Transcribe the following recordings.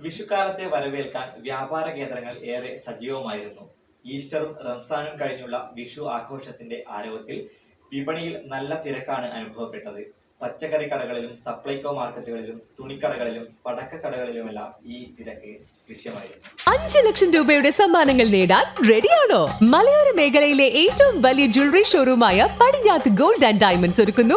വിഷുക്കാലത്തെ വരവേൽക്കാൻ വ്യാപാര കേന്ദ്രങ്ങൾ ഏറെ സജീവമായിരുന്നു. ഈസ്റ്ററും റംസാനും കഴിഞ്ഞുള്ള വിഷു ആഘോഷത്തിന്റെ ആരവത്തിൽ വിപണിയിൽ നല്ല തിരക്കാണ് അനുഭവപ്പെട്ടത്. പച്ചക്കറി കടകളിലും സപ്ലൈകോ മാർക്കറ്റുകളിലും തുണിക്കടകളിലും പടക്ക കടകളിലുമെല്ലാം ഈ തിരക്ക് അഞ്ച് ലക്ഷം രൂപയുടെ സമ്മാനങ്ങൾ നേടാൻ റെഡിയാണോ? മലയോര മേഖലയിലെ ഏറ്റവും വലിയ ജ്വല്ലറി ഷോറൂമായ പടിഞ്ഞാത്ത് ഗോൾഡ് ആൻഡ് ഡയമണ്ട്സ് ഒരുക്കുന്നു.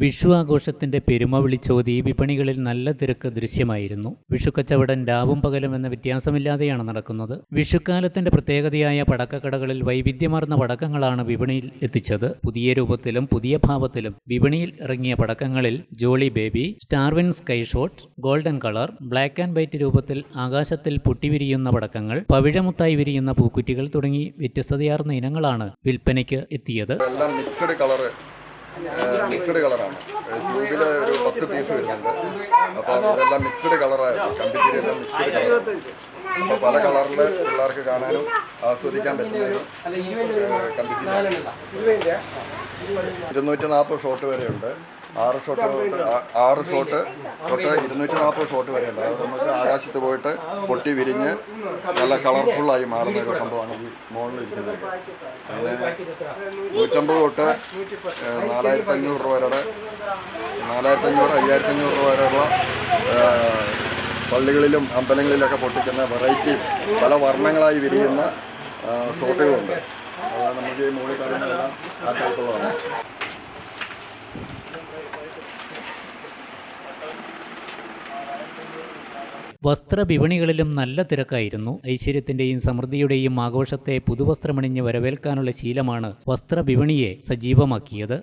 വിഷു ആഘോഷത്തിന്റെ പെരുമ വിളിച്ചോതി വിപണികളിൽ നല്ല തിരക്ക് ദൃശ്യമായിരുന്നു. വിഷുക്കച്ചവടം രാവും പകലും എന്ന വ്യത്യാസമില്ലാതെയാണ് നടക്കുന്നത്. വിഷുക്കാലത്തിന്റെ പ്രത്യേകതയായ പടക്കക്കടകളിൽ വൈവിധ്യമാർന്ന പടക്കങ്ങളാണ് വിപണിയിൽ എത്തിച്ചത്. പുതിയ രൂപത്തിലും പുതിയ ഭാവത്തിലും വിപണിയിൽ ഇറങ്ങിയ പടക്കങ്ങളിൽ jolly baby സ്റ്റാർവിൻ sky shot golden colour black and white രൂപത്തിൽ ആകാശത്തിൽ പൊട്ടിവിരിയുന്ന പടക്കങ്ങൾ പവിഴമുത്തായി വിരിയുന്ന പൂക്കുറ്റികൾ തുടങ്ങി വ്യത്യസ്തതയാർന്ന ഇനങ്ങളാണ് വിൽപ്പനയ്ക്ക് എത്തിയത്. മിക്സഡ് കളറാണ് ട്യൂബിൽ ഒരു പത്ത് പീസ് വരുന്നുണ്ട്. അപ്പോൾ ഇതെല്ലാം മിക്സഡ് കളറായിരുന്നു കമ്പിത്തിരി എല്ലാം മിക്സഡ് കളർ അപ്പോൾ പല കളറിൽ പിള്ളേർക്ക് കാണാനും ആസ്വദിക്കാൻ പറ്റുന്ന ഒരു കമ്പിത്തിരി ഇരുന്നൂറ്റി നാൽപ്പത് ഷോട്ട് വരെയുണ്ട്. ആറ് ഷോട്ട് ആറ് ഷോട്ട് തൊട്ട് ഇരുന്നൂറ്റി നാൽപ്പത് ഷോട്ട് വരെയുണ്ട് അത് നമുക്ക് ആകാശത്ത് പോയിട്ട് പൊട്ടി വിരിഞ്ഞ് നല്ല കളർഫുള്ളായി മാറുന്ന ഒരു സംഭവമാണ് ഈ മോളിൽ ഇരിക്കുന്നത്. അങ്ങനെ നൂറ്റമ്പത് തൊട്ട് നാലായിരത്തി അഞ്ഞൂറ് രൂപ വരെ നാലായിരത്തി അഞ്ഞൂറ് അയ്യായിരത്തി അഞ്ഞൂറ് രൂപ വരെയുള്ള പള്ളികളിലും അമ്പലങ്ങളിലൊക്കെ പൊട്ടിക്കുന്ന വെറൈറ്റി പല വർണങ്ങളായി വിരിയുന്ന ഷോട്ടുകളുണ്ട് അത് നമുക്ക് ഈ മുകളിൽ കാര്യങ്ങളെല്ലാം ആ ടൈപ്പുള്ളതാണ് വസ്ത്രവിപണികളിലും നല്ല തിരക്കായിരുന്നു. ഐശ്വര്യത്തിന്റെയും സമൃദ്ധിയുടെയും ആഘോഷത്തെ പുതുവസ്ത്രമണിഞ്ഞ് വരവേൽക്കാനുള്ള ശീലമാണ് വസ്ത്രവിപണിയെ സജീവമാക്കിയത്.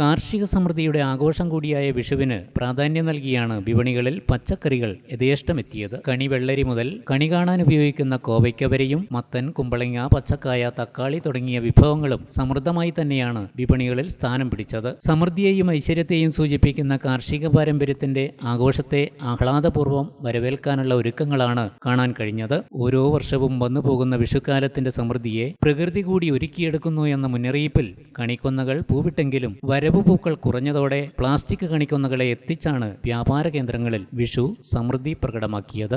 കാർഷിക സമൃദ്ധിയുടെ ആഘോഷം കൂടിയായ വിഷുവിന് പ്രാധാന്യം നൽകിയാണ് വിപണികളിൽ പച്ചക്കറികൾ യഥേഷ്ടമെത്തിയത്. കണി വെള്ളരി മുതൽ കണി കാണാൻ ഉപയോഗിക്കുന്ന കോവയ്ക്ക വരെയും മത്തൻ കുമ്പളങ്ങ പച്ചക്കായ തക്കാളി തുടങ്ങിയ വിഭവങ്ങളും സമൃദ്ധമായി തന്നെയാണ് വിപണികളിൽ സ്ഥാനം പിടിച്ചത്. സമൃദ്ധിയെയും ഐശ്വര്യത്തെയും സൂചിപ്പിക്കുന്ന കാർഷിക പാരമ്പര്യത്തിന്റെ ആഘോഷത്തെ ആഹ്ലാദപൂർവം വരവേൽക്കാനുള്ള ഒരുക്കങ്ങളാണ് കാണാൻ കഴിഞ്ഞത്. ഓരോ വർഷവും വന്നു പോകുന്ന വിഷുക്കാലത്തിന്റെ സമൃദ്ധിയെ പ്രകൃതി കൂടി ഒരുക്കിയെടുക്കുന്നു എന്ന മുന്നറിയിപ്പിൽ കണിക്കൊന്നകൾ പൂവിട്ടെങ്കിലും വരവ് പൂക്കൾ കുറഞ്ഞതോടെ പ്ലാസ്റ്റിക് കണിക്കൊന്നകളെ എത്തിച്ചാണ് വ്യാപാര കേന്ദ്രങ്ങളിൽ വിഷു സമൃദ്ധി പ്രകടമാക്കിയത്.